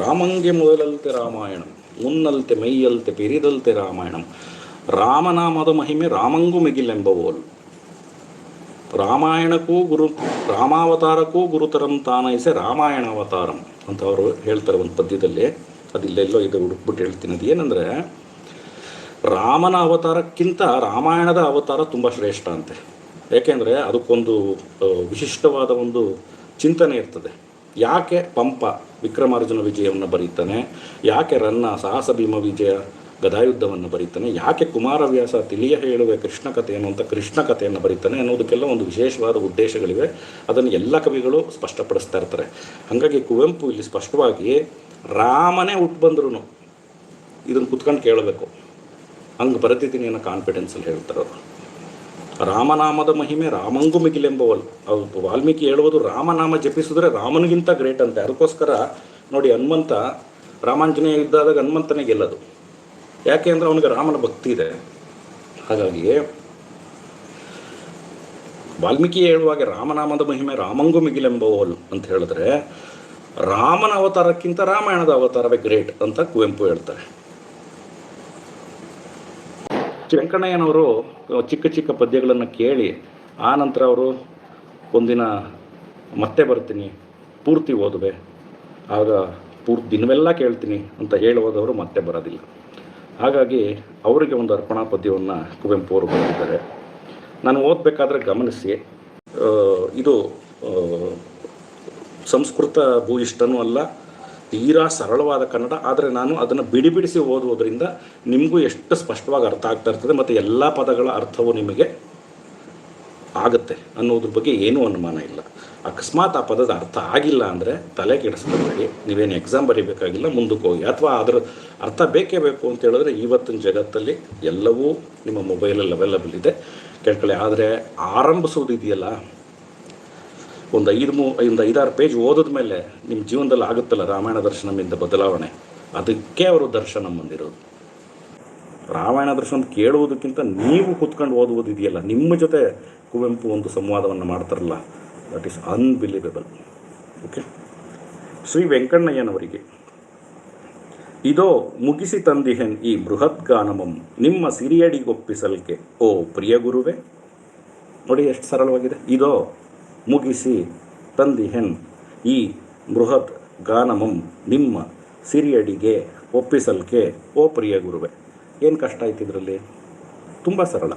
ರಾಮಂಗೆ ಮೊದಲಲ್ತೆ ರಾಮಾಯಣಂ, ಮುನ್ನಲ್ತೆ ಮೈಯಲ್ತೆ ಪಿರಿದಲ್ತೆ ರಾಮಾಯಣಂ. ರಾಮನಾಮದ ಮಹಿಮೆ ರಾಮಂಗು ಮಿಗಿಲೆಂಬವೋಲ್. ರಾಮಾಯಣಕ್ಕೂ ಗುರು, ರಾಮಾವತಾರಕ್ಕೂ ಗುರುತರಂ ತಾನೈಸೆ ರಾಮಾಯಣ ಅವತಾರಂ ಅಂತ ಅವರು ಹೇಳ್ತಾರೆ ಒಂದು ಪದ್ಯದಲ್ಲಿ. ಅದಿಲ್ಲೆಲ್ಲೋ ಇದು ಹುಡುಕ್ಬಿಟ್ಟು ಹೇಳ್ತೀನಿ. ಅದು ಏನಂದರೆ ರಾಮನ ಅವತಾರಕ್ಕಿಂತ ರಾಮಾಯಣದ ಅವತಾರ ತುಂಬ ಶ್ರೇಷ್ಠ ಅಂತೆ. ಏಕೆಂದರೆ ಅದಕ್ಕೊಂದು ವಿಶಿಷ್ಟವಾದ ಒಂದು ಚಿಂತನೆ ಇರ್ತದೆ. ಯಾಕೆ ಪಂಪ ವಿಕ್ರಮಾರ್ಜುನ ವಿಜಯವನ್ನು ಬರೀತಾನೆ? ಯಾಕೆ ರನ್ನ ಸಾಹಸ ಭೀಮ ವಿಜಯ ಗದಾಯುದ್ಧವನ್ನು ಬರೀತಾನೆ? ಯಾಕೆ ಕುಮಾರವ್ಯಾಸ ತಿಳಿಯ ಹೇಳುವೆ ಕೃಷ್ಣ ಕಥೆಯನ್ನು ಅಂತ ಕೃಷ್ಣ ಕಥೆಯನ್ನು ಬರೀತಾನೆ ಅನ್ನೋದಕ್ಕೆಲ್ಲ ಒಂದು ವಿಶೇಷವಾದ ಉದ್ದೇಶಗಳಿವೆ. ಅದನ್ನು ಎಲ್ಲ ಕವಿಗಳು ಸ್ಪಷ್ಟಪಡಿಸ್ತಾ ಇರ್ತಾರೆ. ಹಾಗಾಗಿ ಕುವೆಂಪು ಇಲ್ಲಿ ಸ್ಪಷ್ಟವಾಗಿ ರಾಮನೇ ಹುಟ್ಟು ಬಂದ್ರು ಇದನ್ನು ಕುತ್ಕೊಂಡು ಕೇಳಬೇಕು. ಹಂಗೆ ಬರೆದಿದ್ದೀನಿ ಅನ್ನೋ ಕಾನ್ಫಿಡೆನ್ಸಲ್ಲಿ ಹೇಳ್ತಾರೆ ಅವರು. ರಾಮನಾಮದ ಮಹಿಮೆ ರಾಮಂಗು ಮಿಗಿಲೆಂಬವಲ್. ಅವ್ರು ವಾಲ್ಮೀಕಿ ಹೇಳುವುದು ರಾಮನಾಮ ಜಪಿಸಿದ್ರೆ ರಾಮನಿಗಿಂತ ಗ್ರೇಟ್ ಅಂತೆ. ಅದಕ್ಕೋಸ್ಕರ ನೋಡಿ ಹನುಮಂತ, ರಾಮಾಂಜನೇಯ ಇದ್ದಾದಾಗ ಹನುಮಂತನೇ ಗೆಲ್ಲದು. ಯಾಕೆ ಅಂದರೆ ಅವನಿಗೆ ರಾಮನ ಭಕ್ತಿ ಇದೆ. ಹಾಗಾಗಿ ವಾಲ್ಮೀಕಿ ಹೇಳುವಾಗ ರಾಮನಾಮದ ಮಹಿಮೆ ರಾಮಂಗು ಮಿಗಿಲೆಂಬವಲ್ ಅಂತ ಹೇಳಿದ್ರೆ ರಾಮನ ಅವತಾರಕ್ಕಿಂತ ರಾಮಾಯಣದ ಅವತಾರವೇ ಗ್ರೇಟ್ ಅಂತ ಕುವೆಂಪು ಹೇಳ್ತಾರೆ. ವೆಂಕಣ್ಣಯ್ಯನವರು ಚಿಕ್ಕ ಚಿಕ್ಕ ಪದ್ಯಗಳನ್ನು ಕೇಳಿ ಆ ನಂತರ ಅವರು, ಒಂದಿನ ಮತ್ತೆ ಬರ್ತೀನಿ, ಪೂರ್ತಿ ಓದುವೆ, ಆಗ ಪೂರ್ತಿ ದಿನವೆಲ್ಲ ಕೇಳ್ತೀನಿ ಅಂತ ಹೇಳಿ ಹೋದವರು ಮತ್ತೆ ಬರೋದಿಲ್ಲ. ಹಾಗಾಗಿ ಅವರಿಗೆ ಒಂದು ಅರ್ಪಣಾ ಪದ್ಯವನ್ನು ಕುವೆಂಪು ಅವರು ಬರೆದಿದ್ದಾರೆ. ನಾನು ಓದಬೇಕಾದ್ರೆ ಗಮನಿಸಿ ಇದು ಸಂಸ್ಕೃತ ಭೂಯಿಷ್ಠನೂ ಅಲ್ಲ ತೀರಾ ಸರಳವಾದ ಕನ್ನಡ, ಆದರೆ ನಾನು ಅದನ್ನು ಬಿಡಿ ಬಿಡಿಸಿ ಓದುವುದರಿಂದ ನಿಮಗೂ ಎಷ್ಟು ಸ್ಪಷ್ಟವಾಗಿ ಅರ್ಥ ಆಗ್ತಾ ಇರ್ತದೆ ಮತ್ತು ಎಲ್ಲ ಪದಗಳ ಅರ್ಥವು ನಿಮಗೆ ಆಗುತ್ತೆ ಅನ್ನೋದ್ರ ಬಗ್ಗೆ ಏನೂ ಅನುಮಾನ ಇಲ್ಲ. ಅಕಸ್ಮಾತ್ ಆ ಪದದ ಅರ್ಥ ಆಗಿಲ್ಲ ಅಂದರೆ ತಲೆ ಕೆಡಿಸ್ಕೊಬೇಡಿ, ನೀವೇನು ಎಕ್ಸಾಮ್ ಬರೀಬೇಕಾಗಿಲ್ಲ, ಮುಂದಕ್ಕೆ ಹೋಗಿ. ಅಥವಾ ಅದರ ಅರ್ಥ ಬೇಕೇ ಬೇಕು ಅಂತ ಹೇಳಿದ್ರೆ ಇವತ್ತಿನ ಜಗತ್ತಲ್ಲಿ ಎಲ್ಲವೂ ನಿಮ್ಮ ಮೊಬೈಲಲ್ಲಿ ಅವೈಲಬಲ್ ಇದೆ. ಕೇಳ್ಕೊಳ್ಳಿ, ಆದರೆ ಆರಂಭಿಸೋದಿದೆಯಲ್ಲ? ಒಂದು ಐದು ಮೂ, ಒಂದು ಐದಾರು ಪೇಜ್ ಓದಿದ ಮೇಲೆ ನಿಮ್ಮ ಜೀವನದಲ್ಲಿ ಆಗುತ್ತಲ್ಲ ರಾಮಾಯಣ ದರ್ಶನದಿಂದ ಬದಲಾವಣೆ? ಅದಕ್ಕೆ ಅವರು ದರ್ಶನ ಬಂದಿರೋದು ರಾಮಾಯಣ ದರ್ಶನ ಕೇಳುವುದಕ್ಕಿಂತ ನೀವು ಕೂತ್ಕೊಂಡು ಓದುವುದಿದೆಯಲ್ಲ ನಿಮ್ಮ ಜೊತೆ ಕುವೆಂಪು ಒಂದು ಸಂವಾದವನ್ನು ಮಾಡ್ತಾರಲ್ಲ that is unbelievable okay Shri ವೆಂಕಣ್ಣಯ್ಯನವರಿಗೆ, ಇದೋ ಮುಗಿಸಿ ತಂದಿಹೆನ್ ಈ ಬೃಹತ್ ಗಾನಮಂ, ನಿಮ್ಮ ಸಿರಿಯಡಿಗೊಪ್ಪಿಸಲಿಕ್ಕೆ ಓ ಪ್ರಿಯ ಗುರುವೆ? ನೋಡಿ ಎಷ್ಟು ಸರಳವಾಗಿದೆ. ಇದೋ ಮುಗಿಸಿ ತಂದಿಹೆನ್ ಈ ಬೃಹತ್ ಗಾನಮಂ ನಿಮ್ಮ ಸಿರಿಯಡಿಗೆ ಒಪ್ಪಿಸಲ್ಕೆ ಓ ಪ್ರಿಯ ಗುರುವೆ. ಏನು ಕಷ್ಟ ಆಯ್ತು ಇದರಲ್ಲಿ? ತುಂಬ ಸರಳ.